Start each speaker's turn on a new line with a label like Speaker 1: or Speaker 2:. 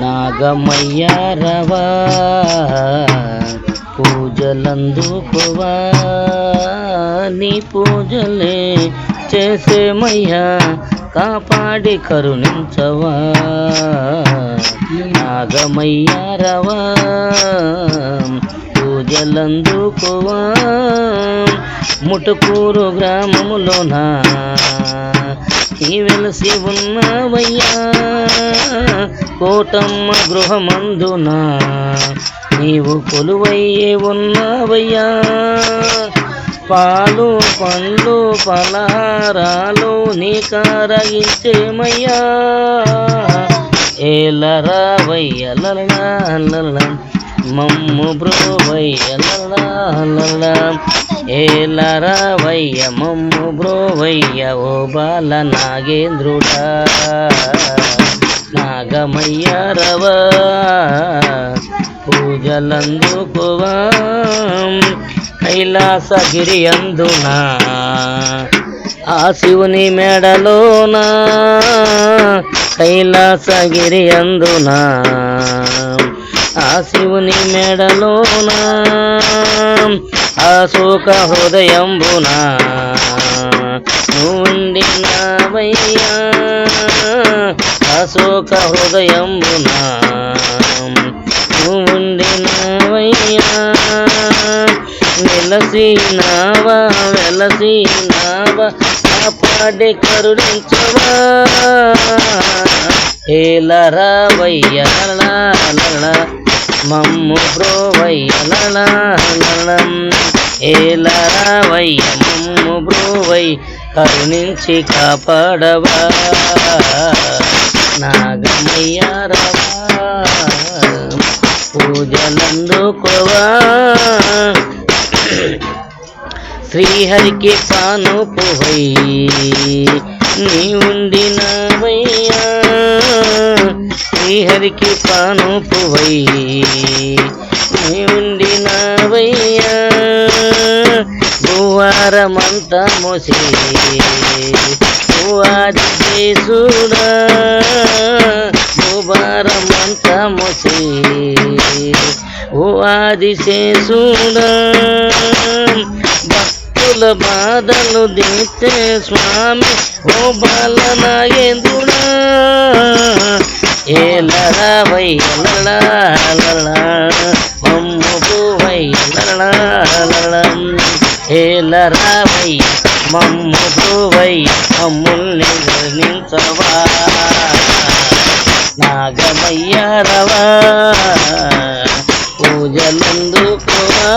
Speaker 1: నాగమయ్యారవా పూజలందుకోవా నీ పూజలే చేసేమయ్యా కాపాడి కరుణించవా. నాగమయ్యారవా పూజలందుకోవా ముటుకూరు గ్రామములోన ఈ వెలసి ఉన్నావయ్యా. కోటమ్మ గృహమందున? నీవు కొలువయ్యే ఉన్నవయ్యా. పాలు పండ్లు పలహారాలు నీ కారగించేమయ్యా ఏలరావయ్యల మమ్ము బ్రోవయ్యల ఏలరావయ్య మమ్ము బ్రోవయ్య ఓ బాల నాగేంద్రుడా. నాగమయ్య పూజలందుకువా పూజలందుకోవా కైలాసగిరి అందునా ఆ శివుని మెడలోనా కైలాసగిరి అందునా ఆ శివుని మెడలోనా అశోక హృదయంబునా నుండినవయ్యా అశోక హృదయంబునా ఉండినవయ్యా వెలసినావా వెలసినావా కాపాడే కరుణించవా? ఏలరావయ్యల మమ్ము బ్రోవయ్యల ఏలరావయ్య మమ్ము బ్రోవై కరుణించి కాపాడవా? పూజలందుకోవా శ్రీహరికి పాను పువై నీ ఉండినవయ్యా శ్రీహరికి పాను పువై నీ ఉండినవయ్యా భూవారమంతా మోసి భూవారి చేసుడా. భూవారమంతా ఆదిశేషుడా. భక్తుల బాధలు దించే స్వామి ఓ బాల నాగేంద్రుడా ఏలరావయ్యల మమ్ము పువయ్యల ఏలరావయ్య మమ్ముకు పువయ్య మమ్ముల్ని గణించవా నాగమయ్యారవా రవా పూజలందుకోవా